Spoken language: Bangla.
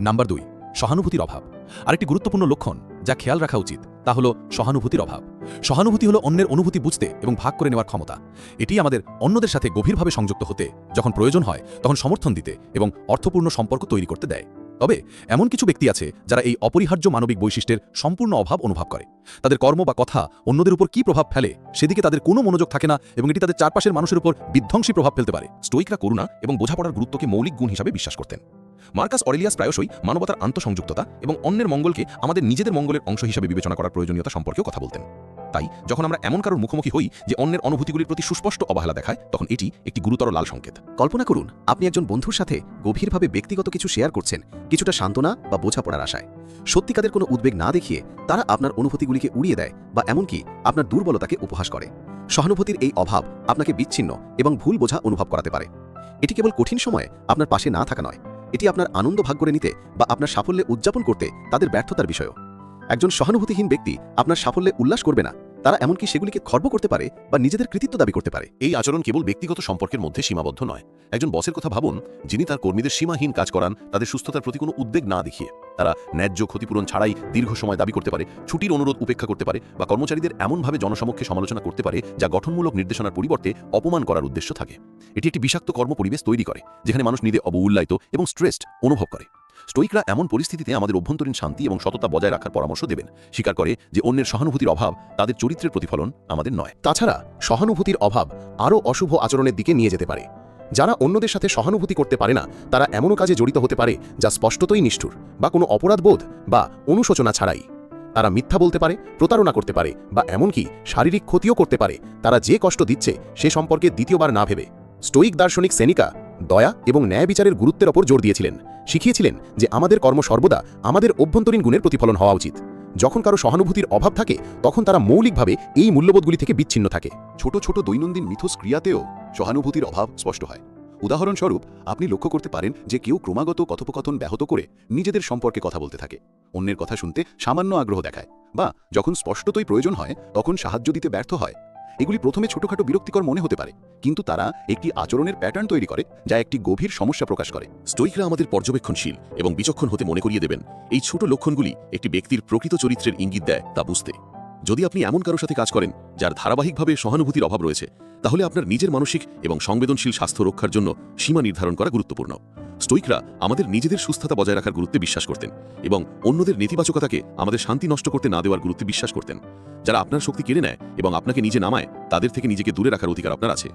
নাম্বার দুই, সহানুভূতির অভাব। আরেকটি গুরুত্বপূর্ণ লক্ষণ যা খেয়াল রাখা উচিত, তা হল সহানুভূতির অভাব। সহানুভূতি হলো অন্যের অনুভূতি বুঝতে এবং ভাগ করে নেওয়ার ক্ষমতা। এটি আমাদের অন্যদের সাথে গভীরভাবে সংযুক্ত হতে, যখন প্রয়োজন হয়, তখন সমর্থন দিতে এবং অর্থপূর্ণ সম্পর্ক তৈরি করতে দেয়। তবে এমন কিছু ব্যক্তি আছে যারা এই অপরিহার্য মানবিক বৈশিষ্ট্যের সম্পূর্ণ অভাব অনুভব করে। তাদের কর্ম বা কথা অন্যদের উপর কী প্রভাব ফেলে, সেদিকে তাদের কোনো মনোযোগ থাকে না এবং এটি তাদের চারপাশের মানুষের উপর বিধ্বংসী প্রভাব ফেলতে পারে। স্টোইকরা করুণা এবং বোঝাপড়ার গুরুত্বকে মৌলিক গুণ হিসাবে বিশ্বাস করতেন। মার্কাস অরেলিয়াস প্রায়শই মানবতার আন্তঃসংযুক্ততা এবং অন্যের মঙ্গলকে আমাদের নিজেদের মঙ্গলের অংশ হিসাবে বিবেচনা করার প্রয়োজনীয়তা সম্পর্কেও কথা বলতেন। তাই, যখন আমরা এমন কারোর মুখোমুখি হই যে অন্যের অনুভূতিগুলির প্রতি সুস্পষ্ট অবহেলা দেখায়, তখন এটি একটি গুরুতর লাল সংকেত। কল্পনা করুন, আপনি একজন বন্ধুর সাথে গভীরভাবে ব্যক্তিগত কিছু শেয়ার করছেন, কিছুটা সান্ত্বনা বা বোঝাপড়ার আশায়। সত্যিকারের কোনো উদ্বেগ না দেখিয়ে তারা আপনার অনুভূতিগুলিকে উড়িয়ে দেয় বা এমনকি আপনার দুর্বলতাকে উপহাস করে। সহানুভূতির এই অভাব আপনাকে বিচ্ছিন্ন এবং ভুল বোঝা অনুভব করাতে পারে। এটি কেবল কঠিন সময়ে আপনার পাশে না থাকা নয় এটি আপনার আনন্দ ভাগ করে নিতে বা আপনার সাফল্যে উদযাপন করতে তাদের ব্যর্থতার বিষয়ও। একজন সহানুভূতিহীন ব্যক্তি আপনার সাফল্যে উল্লাস করবে না। তারা এমনকি সেগুলিকে খর্ব করতে পারে বা নিজেদের কৃতিত্ব দাবি করতে পারে। এই আচরণ কেবল ব্যক্তিগত সম্পর্কের মধ্যে সীমাবদ্ধ নয়। একজন বসের কথা ভাবুন, যিনি তার কর্মীদের সীমাহীন কাজ করান, তাদের সুস্থতার প্রতি কোনো উদ্বেগ না দেখিয়ে। তারা ন্যায্য ক্ষতিপূরণ ছাড়াই দীর্ঘ সময় দাবি করতে পারে, ছুটির অনুরোধ উপেক্ষা করতে পারে বা কর্মচারীদের এমনভাবে জনসমক্ষে সমালোচনা করতে পারে যা গঠনমূলক নির্দেশনার পরিবর্তে অপমান করার উদ্দেশ্য থাকে। এটি একটি বিষাক্ত কর্মপরিবেশ তৈরি করে, যেখানে মানুষ নিজে অবউল্লায়িত এবং স্ট্রেসড অনুভব করে। স্টোইকরা এমন পরিস্থিতিতে আমাদের অভ্যন্তরীণ শান্তি এবং সততা বজায় রাখার পরামর্শ দেবেন, স্বীকার করে যে অন্যের সহানুভূতির অভাব তাদের চরিত্রের প্রতিফলন আমাদের নয়। তাছাড়া, সহানুভূতির অভাব আরও অশুভ আচরণের দিকে নিয়ে যেতে পারে। যারা অন্যদের সাথে সহানুভূতি করতে পারে না, তারা এমনও কাজে জড়িত হতে পারে যা স্পষ্টতই নিষ্ঠুর বা কোনো অপরাধবোধ বা অনুশোচনা ছাড়াই। তারা মিথ্যা বলতে পারে, প্রতারণা করতে পারে বা এমনকি শারীরিক ক্ষতিও করতে পারে। তারা যে কষ্ট দিচ্ছে, সে সম্পর্কে দ্বিতীয়বার না ভেবে। স্টোইক দার্শনিক সেনিকা দয়া এবং ন্যায় বিচারের গুরুত্বের ওপর জোর দিয়েছিলেন। শিখিয়েছিলেন যে আমাদের কর্ম সর্বদা আমাদের অভ্যন্তরীণ গুণের প্রতিফলন হওয়া উচিত। যখন কারও সহানুভূতির অভাব থাকে, তখন তারা মৌলিকভাবে এই মূল্যবোধগুলি থেকে বিচ্ছিন্ন থাকে। ছোট ছোট দৈনন্দিন মিথস্ক্রিয়াতেও সহানুভূতির অভাব স্পষ্ট হয়। উদাহরণস্বরূপ, আপনি লক্ষ্য করতে পারেন যে কেউ ক্রমাগত কথোপকথন ব্যাহত করে নিজেদের সম্পর্কে কথা বলতে থাকে। অন্যের কথা শুনতে সামান্য আগ্রহ দেখায় বা যখন স্পষ্টতই প্রয়োজন হয়, তখন সাহায্য দিতে ব্যর্থ হয়। এগুলি প্রথমে ছোটখাটো বিরক্তিকর মনে হতে পারে, কিন্তু তারা একটি আচরণের প্যাটার্ন তৈরি করে যা একটি গভীর সমস্যা প্রকাশ করে। স্টোইকরা আমাদের পর্যবেক্ষণশীল এবং বিচক্ষণ হতে মনে করিয়ে দেবেন। এই ছোট লক্ষণগুলি একটি ব্যক্তির প্রকৃত চরিত্রের ইঙ্গিত দেয় তা বুঝতে। যদি আপনি এমন কারও সাথে কাজ করেন, যার ধারাবাহিকভাবে সহানুভূতির অভাব রয়েছে, তাহলে আপনার নিজের মানসিক এবং সংবেদনশীল স্বাস্থ্য রক্ষার জন্য সীমা নির্ধারণ করা গুরুত্বপূর্ণ। স্টোইকরা আমাদের নিজেদের সুস্থতা বজায় রাখার গুরুত্বে বিশ্বাস করতেন এবং অন্যদের নেতিবাচকতাকে আমাদের শান্তি নষ্ট করতে না দেওয়ার গুরুত্বে বিশ্বাস করতেন। যারা আপনার শক্তি কেড়ে নেয় এবং আপনাকে নিজে নামায়, তাদের থেকে নিজেকে দূরে রাখার অধিকার আপনার আছে।